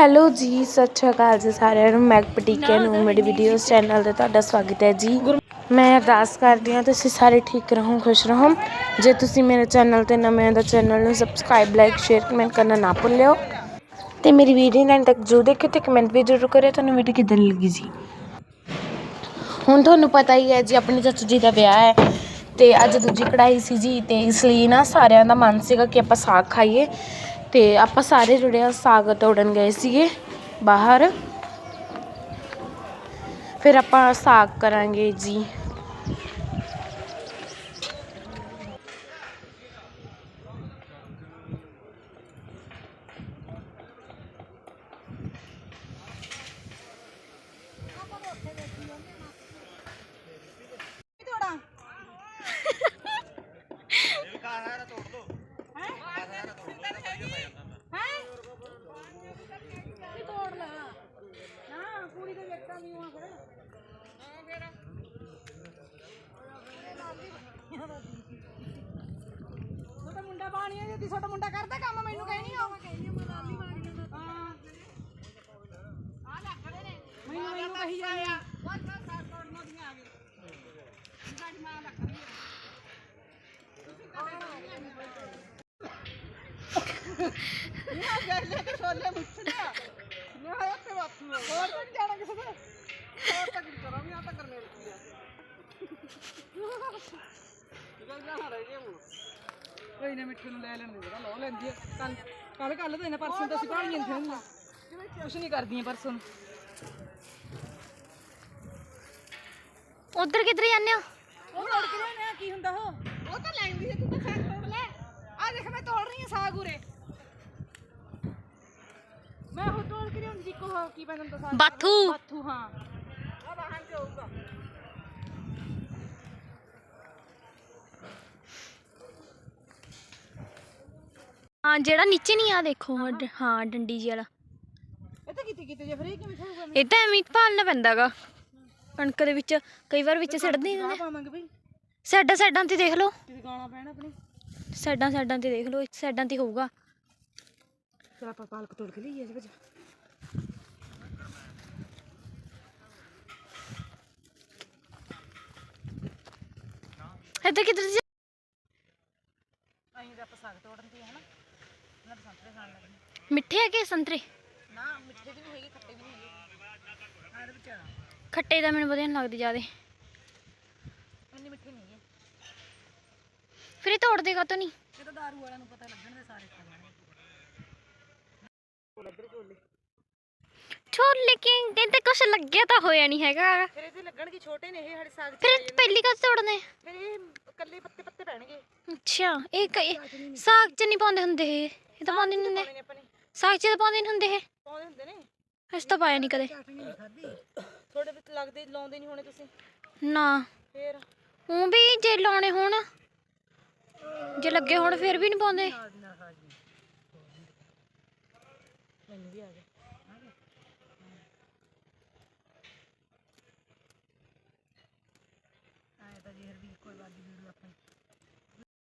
Hello ਜੀ ਸਤਿ ਸ਼੍ਰੀ ਅਕਾਲ ਜੀ ਸਾਰਿਆਂ ਨੂੰ। ਮੈਗ ਪਟੀਕੇ ਨੂੰ ਮੇਰੀ ਵੀਡੀਓਜ਼ ਚੈਨਲ ਤੇ ਤੁਹਾਡਾ ਸਵਾਗਤ ਹੈ ਜੀ। ਮੈਂ ਅਰਦਾਸ ਕਰਦੀ ਹਾਂ ਤੁਸੀਂ ਸਾਰੇ ਠੀਕ ਰਹੋ ਖੁਸ਼ ਰਹੋ। ਜੇ ਤੁਸੀਂ ਮੇਰੇ ਚੈਨਲ ਤੇ ਨਵੇਂ ਹੋ ਤਾਂ ਚੈਨਲ ਨੂੰ ਸਬਸਕ੍ਰਾਈਬ ਲਾਈਕ ਸ਼ੇਅਰ ਕਮੈਂਟ ਕਰਨਾ ਨਾ ਭੁੱਲਿਓ। ਤੇ ਮੇਰੀ ਵੀਡੀਓ ਨਾਲ ਤੱਕ ਜਰੂਰ ਦੇਖਿਓ ਤੇ ਕਮੈਂਟ ਵੀ ਜ਼ਰੂਰ ਕਰਿਓ। ਤੁਹਾਨੂੰ ਵੀਡੀਓ ਕਿੱਦਾਂ ਲੱਗੀ ਜੀ? ਹੁਣ ਤੁਹਾਨੂੰ ਪਤਾ ਹੀ ਹੈ ਜੀ ਆਪਣੇ ਚਾਚੂ ਜੀ ਦਾ ਵਿਆਹ ਹੈ ਤੇ ਅੱਜ ਦੂਜੀ ਕੜਾਈ ਸੀ ਜੀ ਤੇ ਇਸ ਲਈ ਨਾ ਸਾਰਿਆਂ ਦਾ ਮਨ ਸੀਗਾ ਕਿ ਆਪਾਂ ਸਾਗ ਖਾਈਏ। ਅਤੇ ਆਪਾਂ ਸਾਰੇ ਜਿਹੜੇ ਆ ਸਾਗ ਤੋੜਨ ਗਏ ਸੀਗੇ ਬਾਹਰ। ਫਿਰ ਆਪਾਂ ਸਾਗ ਕਰਾਂਗੇ ਜੀ। ਛੋਟਾ ਮੁੰਡਾ ਬਾਣੀਆ ਜੇ ਛੋਟਾ ਮੁੰਡਾ ਕਰਦਾ ਕੰਮ ਮੈਨੂੰ ਕਹਿਣੀ ਆ ਹਾਂ। ਆ ਨੇ ਮੈਨੂੰ ਮੈਨੂੰ ਕਹੀ ਜਾਂਦੀ ਆ। ਬਸ ਬਸ ਸਾਰ ਕੋੜ ਮੋਦੀਆਂ ਆ ਗਏ। ਸਾਡੀ ਮਾਂ ਲੱਗ ਰਹੀ ਨਾ ਗਏ ਲੈ ਕੇ ਛੋਲੇ ਮੁੱਛਣਾ ਨਾ ਆਇਆ ਤੇ ਬਾਤੂ ਹੋਰ ਤਾਂ ਨੀ ਜਾਣਾ ਕਿਸੇ ਦੇ। ਹੋਰ ਤਾਂ ਕੀ ਕਰਾਂ ਆ ਤਾਂ ਕਰਨੇ ਲੱਗੀ ਆ। ਗੱਲ ਜਾਣਾ ਰਹਿ ਗਿਆ ਹੁਣ ਕੋਈ ਨਾ ਮਿੱਠੂ ਨੂੰ ਲੈ ਲੈਣ ਦੇ ਲੋ ਲੈਂਦੀ ਆ ਕੱਲ ਕੱਲ ਕੱਲ ਤੇ ਨਾ ਪਰਸੋਂ ਤਾਂ ਅਸੀਂ ਭਾਣੀਆਂ ਥੇ ਹੁੰਦੀਆਂ ਕੁਛ ਨਹੀਂ ਕਰਦੀਆਂ ਪਰਸੋਂ ਨੂੰ। ਉਧਰ ਕਿੱਧਰ ਜਾਂਦੇ ਹੋ ਉਹ ਤੋੜ ਕੇ ਲਿਆਉਣੇ ਆ ਕੀ ਹੁੰਦਾ ਉਹ ਉਹ ਤਾਂ ਲੈਂਦੀ ਸੀ ਤੂੰ ਤਾਂ ਸਾਗ ਤੋੜ ਲੈ ਆ ਦੇਖ ਮੈਂ ਤੋੜ ਰਹੀ ਆ ਸਾਗ ਉਰੇ ਮੈਂ ਉਹ ਤੋੜ ਕੇ ਲਿਆਉਂਦੀ ਜੀ ਕੋ ਕੀ ਪੈਂਦਾ ਹੁੰਦਾ ਸਾਗ ਬਾਥੂ ਬਾਥੂ ਹਾਂ ਆ ਵਾਹਨ ਤੇ ਹੋਊਗਾ ਹਾਂ ਜਿਹੜਾ ਨੀਚੇ ਨਹੀਂ ਆ ਦੇਖੋ ਡ- ਹਾਂ ਡੰਡੀ ਜੀ ਵਾਲਾ। ਇਹ ਤਾਂ ਕਿਤੇ ਕਿਤੇ ਜੇ ਫਰੀ ਕਿਵੇਂ ਖਾਊਗਾ ਇਹ ਤਾਂ ਐਵੇਂ ਹੀ ਭਾਲਣਾ ਪੈਂਦਾਗਾ। ਕਣਕ ਦੇ ਵਿੱਚ ਕਈ ਵਾਰ ਵਿੱਚ ਸਿੱਟ ਨਹੀਂ ਆ। ਦਿੰਦੇ ਪਾਵਾਂਗੇ ਬਈ। ਸਾਈਡਾਂ ਸਾਈਡਾਂ ਤੇ ਦੇਖ ਲਓ। ਕਿਤੇ ਗਾਣਾ ਪੈਣਾ ਆਪਣੀ। ਸਾਈਡਾਂ ਸਾਈਡਾਂ ਤੇ ਦੇਖ ਲਓ ਇੱਕ ਸਾਈਡਾਂ ਤੇ ਹੋਊਗਾ। ਫਿਰ ਆਪਾਂ ਪਾਲਕ ਤੋੜ ਕੇ ਲਈਏ ਇਹਦੇ ਵਿੱਚ। ਇੱਧਰ ਕਿੱਧਰ ਜਾ- ਅਸੀਂ ਤਾਂ ਆਪਾਂ ਸਾਗ ਤੋੜਨ ਦੀ ਹੈ ਨਾ ਨਾ ਸੰਤਰੇ ਖਾਣ ਲੱਗੇ। ਮਿੱਠੇ ਹੈਗੇ ਸੰਤਰੇ? ਨਾ ਮਿੱਠੇ ਵੀ ਨਹੀਂ ਹੈਗੇ ਖੱਟੇ ਵੀ ਨਹੀਂ ਹੈਗੇ। ਆਹ ਵਿਚਾਰਾ ਖੱਟੇ ਤਾਂ ਮੈਨੂੰ ਵਧੀਆ ਨਹੀਂ ਲੱਗਦੇ ਜਿਆਦੇ। ਇੰਨੇ ਮਿੱਠੇ ਨਹੀਂ ਹੈਗੇ। ਫਿਰ ਇਹ ਤੋੜਦੇ ਕਾ ਨਹੀਂ ਇਹ ਤਾਂ ਦਾਰੂ ਵਾਲਿਆਂ ਨੂੰ ਪਤਾ ਲੱਗਣ ਦੇ ਸਾਰੇ ਖਾਣੇ ਛੋਲੇ ਕਿ ਕਹਿੰਦੇ ਕੁਛ ਲੱਗਿਆ ਤਾਂ ਹੋਇਆ ਨਹੀਂ ਹੈਗਾ। ਫਿਰ ਇਹਦੇ ਲੱਗਣਗੇ ਛੋਟੇ ਨੇ ਇਹ ਸਾਡੇ ਸਾਗ ਚ ਫਿਰ ਪਹਿਲੀ ਕਦ ਤੋੜਨੇ? ਫਿਰ ਇਹ ਇਕੱਲੇ ਪੱਤੇ ਪੱਤੇ ਪੈਣਗੇ। ਅੱਛਾ ਇਹ ਸਾਗ ਚ ਨਹੀਂ ਪਾਉਂਦੇ ਹੁੰਦੇ ਇਹ? ਇਹ ਤਾਂ ਪਾਉਂਦੇ ਨਹੀਂ ਹੁੰਦੇ। ਆਪਣੇ। ਸਾਗ ਚ ਤਾਂ ਪਾਉਂਦੇ ਨਹੀਂ ਹੁੰਦੇ ਇਹ। ਪਾਉਂਦੇ ਹੁੰਦੇ ਨੇ। ਅਸੀਂ ਤਾਂ ਪਾਇਆ ਨਹੀਂ ਕਦੇ। ਤੁਹਾਡੇ ਵਿੱਚ ਲੱਗਦੇ ਲਾਉਂਦੇ ਨਹੀਂ ਹੋਣੇ ਤੁਸੀਂ? ਨਾ। ਫੇਰ? ਉਹ ਵੀ ਜੇ ਲਾਉਣੇ ਹੋਣ ਜੇ ਲੱਗੇ ਹੋਣ ਫਿਰ ਵੀ ਨਹੀਂ ਪਾਉਂਦੇ। ਮੈਨੂੰ ਵੀ ਆ ਗਿਆ ਆਇਆ ਤਾਂ ਜੀ ਹਰ ਵੀ ਕੋਈ ਵਾਦੀ ਵੀਡੀਓ ਆਪਣੀ